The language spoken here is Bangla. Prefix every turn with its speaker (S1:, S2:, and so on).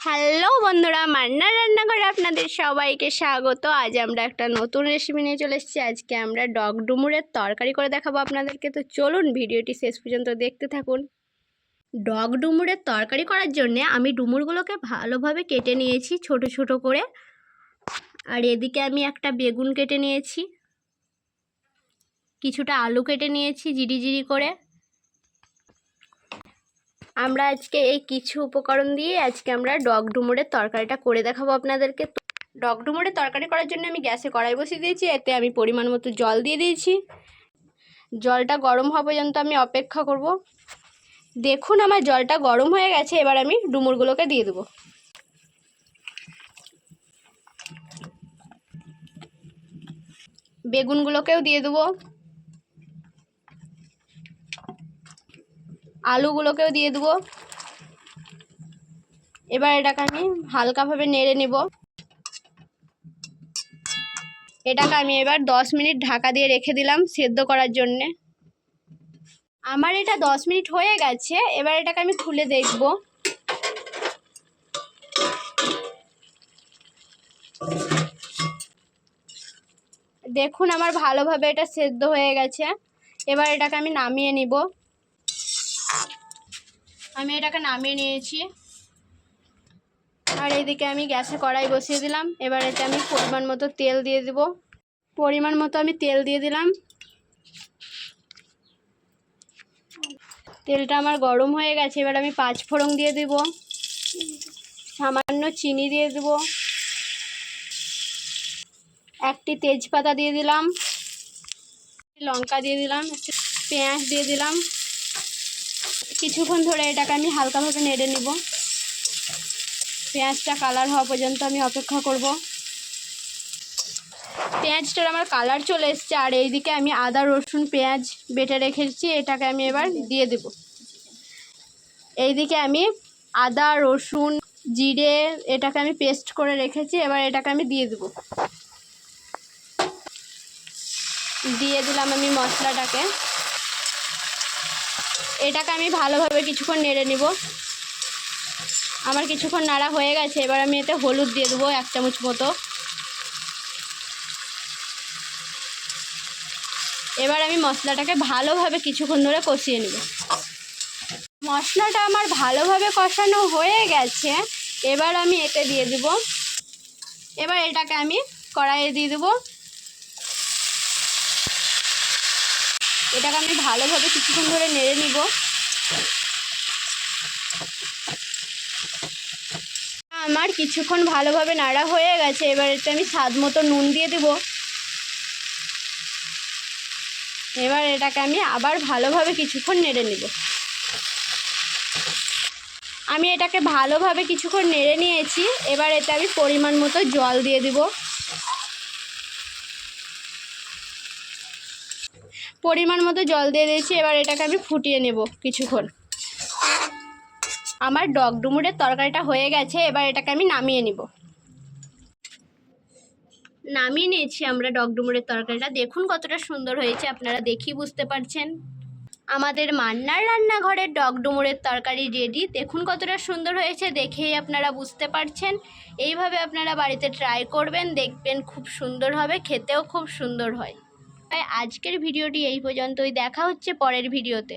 S1: হ্যালো বন্ধুরা, মান্না রান্নাঘরে আপনাদের সবাইকে স্বাগত। আজ আমরা একটা নতুন রেসিপি নিয়ে চলে এসেছি। আজকে আমরা ডগ ডুমুরের তরকারি করে দেখাবো আপনাদেরকে। তো চলুন ভিডিওটি শেষ পর্যন্ত দেখতে থাকুন। ডগ ডুমুরের তরকারি করার জন্যে আমি ডুমুরগুলোকে ভালোভাবে কেটে নিয়েছি, ছোট ছোট করে। আর এদিকে আমি একটা বেগুন কেটে নিয়েছি। কিছুটা আলু কেটে নিয়েছি, জিরি জিরি করে। আমরা আজকে এই কিছু উপকরণ দিয়ে আজকে আমরা ডগ ডুমুরের তরকারিটা করে দেখাবো আপনাদেরকে। ডগ ডুমুরের তরকারি করার জন্য আমি গ্যাসে কড়াই বসিয়ে দিয়েছি, এতে আমি পরিমাণ মতো জল দিয়ে দিয়েছি। জলটা গরম হওয়া পর্যন্ত আমি অপেক্ষা করব। দেখুন আমার জলটা গরম হয়ে গেছে, এবার আমি ডুমুরগুলোকে দিয়ে দেবো। বেগুনগুলোকেও দিয়ে দেবো। আলুগুলোকেও দিয়ে দেবো। এবার এটাকে আমি হালকাভাবে নেড়ে নেব। এটাকে আমি এবার দশ মিনিট ঢাকা দিয়ে রেখে দিলাম সেদ্ধ করার জন্যে। আমার এটা দশ মিনিট হয়ে গেছে, এবার এটাকে আমি খুলে দেখব। দেখুন আমার ভালোভাবে এটা সেদ্ধ হয়ে গেছে। এবার এটাকে আমি নামিয়ে নিব। আমি এটাকে নামিয়ে নিয়েছি। আর এইদিকে আমি গ্যাসে কড়াই বসিয়ে দিলাম। এবার এতে আমি পরিমাণ মতো তেল দিয়ে দেব। পরিমাণ মতো আমি তেল দিয়ে দিলাম। তেলটা আমার গরম হয়ে গেছে, এবার আমি পাঁচ ফোড়ন দিয়ে দেব। সামান্য চিনি দিয়ে দেব। একটি তেজপাতা দিয়ে দিলাম। লঙ্কা দিয়ে দিলাম। পেঁয়াজ দিয়ে দিলাম। কিছুক্ষণ ধরে এটাকে আমি হালকাভাবে নেড়ে নিব। পেঁয়াজটা কালার হওয়া পর্যন্ত আমি অপেক্ষা করব। পেঁয়াজটার আমার কালার চলে এসছে, আর এইদিকে আমি আদা, রসুন, পেঁয়াজ বেটে রেখেছি, এটাকে আমি এবার দিয়ে দেব। এইদিকে আমি আদা, রসুন, জিরে এটাকে আমি পেস্ট করে রেখেছি, এবার এটাকে আমি দিয়ে দেব। দিয়ে দিলাম আমি মশলাটাকে। এটাকে আমি ভালোভাবে কিছুক্ষণ নেড়ে নিব। আমার কিছুক্ষণ নাড়া হয়ে গেছে, এবার আমি এতে হলুদ দিয়ে দেবো এক চামচ মতো। এবার আমি মশলাটাকে ভালোভাবে কিছুক্ষণ ধরে কষিয়ে নেব। মশলাটা আমার ভালোভাবে কষানো হয়ে গেছে, এবার আমি এতে দিয়ে দেব। এবার এটাকে আমি কড়াইয়ে দিয়ে দেবো। এটাকে আমি ভালোভাবে কিছুক্ষণ ধরে নেড়ে নিব। আমার কিছুক্ষণ ভালোভাবে নাড়া হয়ে গেছে, এবার এটা আমি স্বাদ মতো নুন দিয়ে দেব। এবার এটাকে আমি আবার ভালোভাবে কিছুক্ষণ নেড়ে নেব। আমি এটাকে ভালোভাবে কিছুক্ষণ নেড়ে নিয়েছি, এবার এতে আমি পরিমাণ মতো জল দিয়ে দিব। পরিমাণ মতো জল দিয়ে দিয়েছি, এবার এটাকে আমি ফুটিয়ে নেব কিছুক্ষণ। আমার ডগ ডুমুরের তরকারিটা হয়ে গেছে, এবার এটাকে আমি নামিয়ে নিব। নামিয়ে নিয়েছি আমরা ডগ ডুমুরের তরকারিটা। দেখুন কতটা সুন্দর হয়েছে, আপনারা দেখি বুঝতে পারছেন। আমাদের মান্নার রান্নাঘরের ডগ ডুমুরের তরকারি রেডি দেখুন কতটা সুন্দর হয়েছে, দেখেই আপনারা বুঝতে পারছেন। এইভাবে আপনারা বাড়িতে ট্রাই করবেন, দেখবেন খুব সুন্দর হবে, খেতেও খুব সুন্দর হয়। তাই আজকের ভিডিওটি এই পর্যন্তই। দেখা হচ্ছে পরের ভিডিওতে।